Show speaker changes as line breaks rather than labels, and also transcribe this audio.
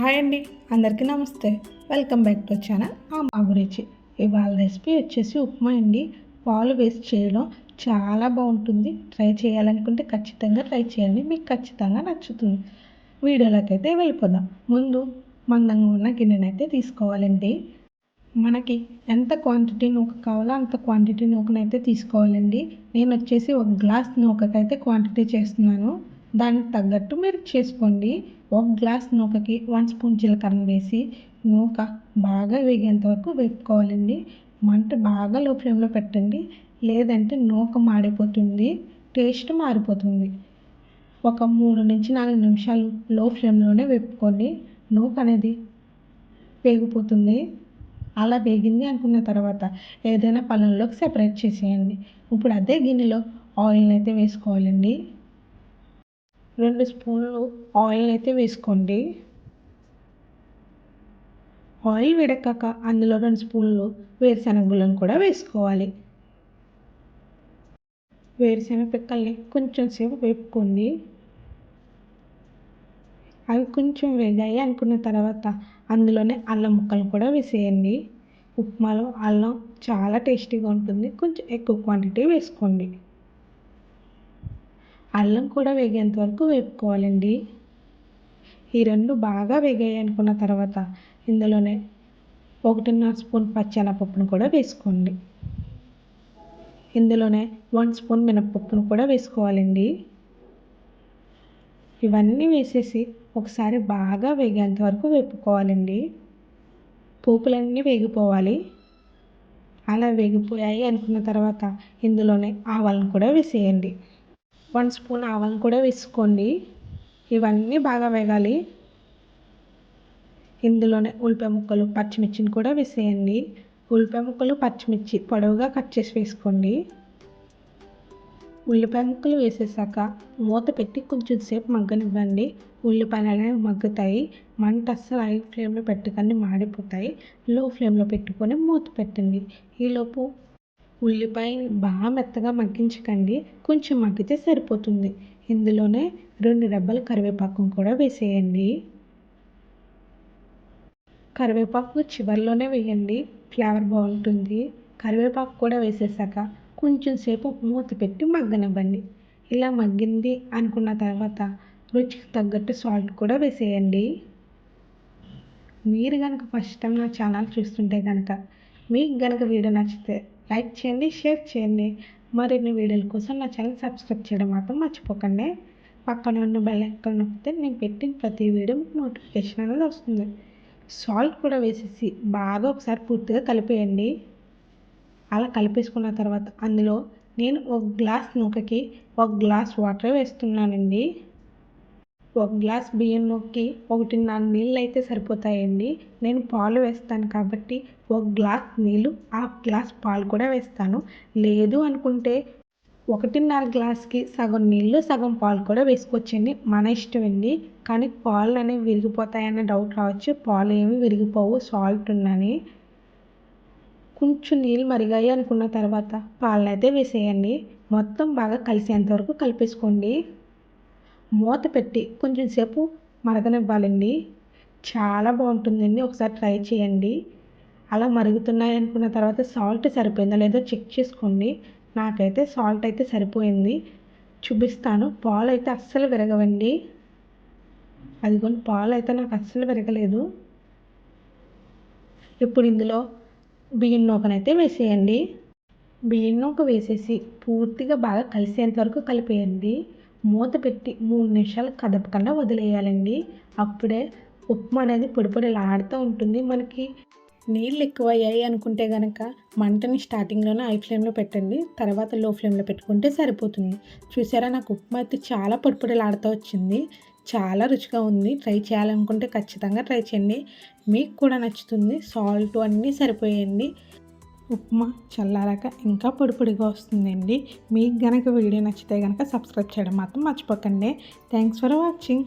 Hi అండి అందరికీ నమస్తే. Welcome back to channel. మా గురించి ఇవాళ రెసిపీ వచ్చేసి ఉప్మా అండి. పాలు వేస్ట్ చేయడం చాలా బాగుంటుంది. ట్రై చేయాలనుకుంటే ఖచ్చితంగా ట్రై చేయండి. మీకు ఖచ్చితంగా నచ్చుతుంది. వీడియోలోకి అయితే వెళ్ళిపోదాం. ముందు మందంగా ఉన్న గిన్నెనైతే తీసుకోవాలండి. మనకి ఎంత క్వాంటిటీ నూక కావాలో అంత క్వాంటిటీ నూకనైతే తీసుకోవాలండి. నేను వచ్చేసి ఒక గ్లాస్ నూకకైతే క్వాంటిటీ చేస్తున్నాను. దానికి తగ్గట్టు మీరు చేసుకోండి. ఒక గ్లాస్ నూకకి వన్ స్పూన్ జీలకర్ర వేసి నూక బాగా వేగేంత వరకు వేపుకోవాలండి. మంట బాగా లో ఫ్లేమ్లో పెట్టండి. లేదంటే నూక మాడిపోతుంది టేస్ట్ మారిపోతుంది. ఒక మూడు నుంచి నాలుగు నిమిషాలు లో ఫ్లేమ్లోనే వేపుకోండి. నూక అనేది వేగిపోతుంది. అలా వేగింది అనుకున్న తర్వాత ఏదైనా పళ్ళల్లోకి సెపరేట్ చేసేయండి. ఇప్పుడు అదే గిన్నెలో ఆయిల్ని అయితే వేసుకోవాలండి. రెండు స్పూన్లు ఆయిల్ అయితే వేసుకోండి. ఆయిల్ వేడెక్కాక అందులో రెండు స్పూన్లు వేరుశనగ గుళ్ళను కూడా వేసుకోవాలి. వేరుశనగ పిక్కల్ని కొంచెం సేపు వేపుకోండి. అవి కొంచెం వేగాయి అనుకున్న తర్వాత అందులోనే అల్లం ముక్కలు కూడా వేసేయండి. ఉప్మాలో అల్లం చాలా టేస్టీగా ఉంటుంది. కొంచెం ఎక్కువ క్వాంటిటీ వేసుకోండి. అల్లం కూడా వేగేంత వరకు వేపుకోవాలండి. ఈ రెండు బాగా వేగాయి అనుకున్న తర్వాత ఇందులోనే ఒకటిన్నర స్పూన్ పచ్చెనపప్పును కూడా వేసుకోండి. ఇందులోనే వన్ స్పూన్ మినపప్పును కూడా వేసుకోవాలండి. ఇవన్నీ వేసేసి ఒకసారి బాగా వేగేంత వరకు వేపుకోవాలండి. పోపులన్నీ వేగిపోవాలి. అలా వేగిపోయాయి అనుకున్న తర్వాత ఇందులోనే ఆవాలను కూడా వేసేయండి. వన్ స్పూన్ ఆవం కూడా వేసుకోండి. ఇవన్నీ బాగా వేగాలి. ఇందులోనే ఉల్లిపాయ ముక్కలు పచ్చిమిర్చిని కూడా వేసేయండి. ఉల్లిపాయ ముక్కలు పచ్చిమిర్చి పొడవుగా కట్ చేసి వేసుకోండి. ఉల్లిపాయ ముక్కలు వేసేసాక మూత పెట్టి కొంచెం సేపు మగ్గనివ్వండి. ఉల్లిపాయలు అనేవి మగ్గుతాయి. మంట అస్సలు హై ఫ్లేమ్లో పెట్టకండి మాడిపోతాయి. లో ఫ్లేమ్లో పెట్టుకొని మూత పెట్టండి. ఈలోపు ఉల్లిపాయని బాగా మెత్తగా మగ్గించకండి. కొంచెం మగ్గితే సరిపోతుంది. ఇందులోనే రెండు రెబ్బల కరివేపాకు కూడా వేసేయండి. కరివేపాకు చివరిలోనే వేయండి. ఫ్లేవర్ బాగుంటుంది. కరివేపాకు కూడా వేసేసాక కొంచెం సేపు మూత పెట్టి మగ్గనివ్వండి. ఇలా మగ్గింది అనుకున్న తర్వాత రుచికి తగ్గట్టు సాల్ట్ కూడా వేసేయండి. మీరు కనుక ఫస్ట్ టైం నా ఛానల్ చూస్తుంటే కనుక మీకు కనుక వీడియో నచ్చితే లైక్ చేయండి షేర్ చేయండి. మరిన్ని వీడియోల కోసం నా ఛానల్ సబ్స్క్రైబ్ చేయడం మాత్రం మర్చిపోకండి. పక్కన ఉన్న బెల్ ఐకాన్ నొక్కితే నేను పెట్టిన ప్రతి వీడియో మీకు నోటిఫికేషన్ అనేది వస్తుంది. సాల్ట్ కూడా వేసేసి బాగా ఒకసారి పూర్తిగా కలిపేయండి. అలా కలిపేసుకున్న తర్వాత అందులో నేను ఒక గ్లాస్ నూకకి ఒక గ్లాస్ వాటర్ వేస్తున్నానండి. ఒక గ్లాస్ బియ్యంలోకి ఒకటిన్నర నీళ్ళు అయితే సరిపోతాయండి. నేను పాలు వేస్తాను కాబట్టి ఒక గ్లాస్ నీళ్ళు హాఫ్ గ్లాస్ పాలు కూడా వేస్తాను. లేదు అనుకుంటే ఒకటిన్నర గ్లాస్కి సగం నీళ్ళు సగం పాలు కూడా వేసుకోవచ్చండి. మన ఇష్టం అండి కానీ పాలు అనేవి విరిగిపోతాయనే డౌట్ రావచ్చు. పాలు ఏమి విరిగిపోవు సాల్ట్ ఉన్నని. కొంచెం నీళ్ళు మరిగాయి అనుకున్న తర్వాత పాలనైతే వేసేయండి. మొత్తం బాగా కలిసేంత వరకు కలిపేసుకోండి. మూత పెట్టి కొంచెం సేపు మరగనివ్వాలండి. చాలా బాగుంటుందండి. ఒకసారి ట్రై చేయండి. అలా మరుగుతున్నాయి అనుకున్న తర్వాత సాల్ట్ సరిపోయిందో లేదో చెక్ చేసుకోండి. నాకైతే సాల్ట్ అయితే సరిపోయింది. చూపిస్తాను. పాలు అయితే అస్సలు విరగవండి. అదిగోండి పాలు అయితే నాకు అస్సలు విరగలేదు. ఇప్పుడు ఇందులో బియ్యం నూకనైతే వేసేయండి. బియ్యం నూక వేసేసి పూర్తిగా బాగా కలిసేంత వరకు కలిపేయండి. మూత పెట్టి మూడు నిమిషాలు కదపకుండా వదిలేయాలండి. అప్పుడే ఉప్మా అనేది పొడిపొడిలాడుతూ ఉంటుంది. మనకి నీళ్ళు ఎక్కువ అయ్యాయి అనుకుంటే కనుక మంటని స్టార్టింగ్లోనే హై ఫ్లేమ్లో పెట్టండి. తర్వాత లో ఫ్లేమ్లో పెట్టుకుంటే సరిపోతుంది. చూసారా? నాకు ఉప్మా అయితే చాలా పొడిపొడిలాడుతూ వచ్చింది. చాలా రుచిగా ఉంది. ట్రై చేయాలనుకుంటే ఖచ్చితంగా ట్రై చేయండి. మీకు కూడా నచ్చుతుంది. సాల్ట్ అన్నీ సరిపోయండి. ఉప్మా చల్లారాక ఇంకా పొడి పొడిగా వస్తుందండి. మీకు గనక వీడియో నచ్చితే కనుక సబ్స్క్రైబ్ చేయడం మాత్రం మర్చిపోకండి. Thanks for watching